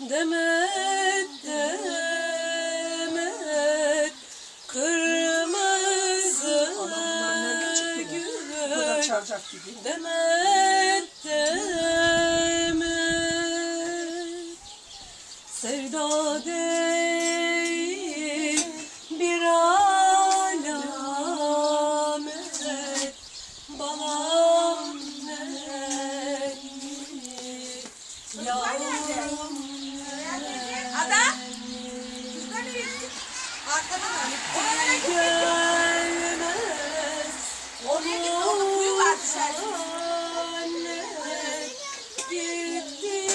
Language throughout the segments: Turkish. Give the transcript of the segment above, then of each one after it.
Demet demet kırmızı gül Çarcak gibi. Demet demet Sevda değil bir alamet Balam nenni Yavrum Ada. Kızlar nereye? Arkadan öyle. gelmez Oraya git oğlum kuyu var dışarıda. Anne gitti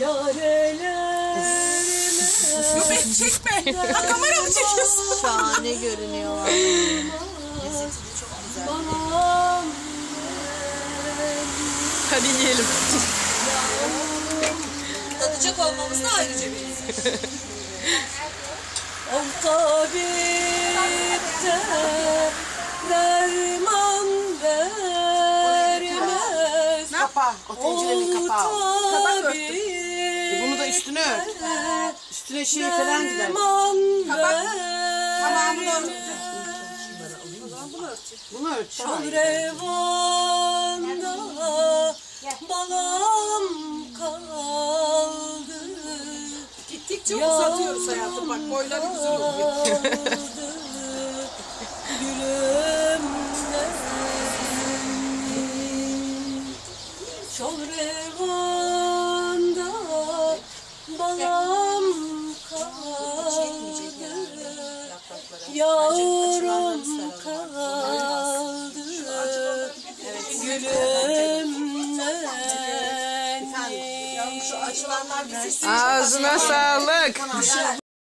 Yarelerime Yok beni çekme. Ha, kamera mı çekiyorsun? Şahane görünüyor. Lezzeti de çok güzel. Hadi yiyelim. Tadacak olmamız da ayrıca bir lezzet. O tabipte derman vermez Kapağı. O tencerenin kapağı. o. Tabak Üstüne ört. Üstüne şey falan gider. Derman Tamamını vermez Bunu ört. Şol Şahane. revanda balam kaldı Gittikçe uzatıyoruz hayatım. Bak boyları güzel oluyor. Gülüm Şol Yavrum kaldı Gülüm Efendim, yavrum şu açılanlar bizi Ağzına sağlık.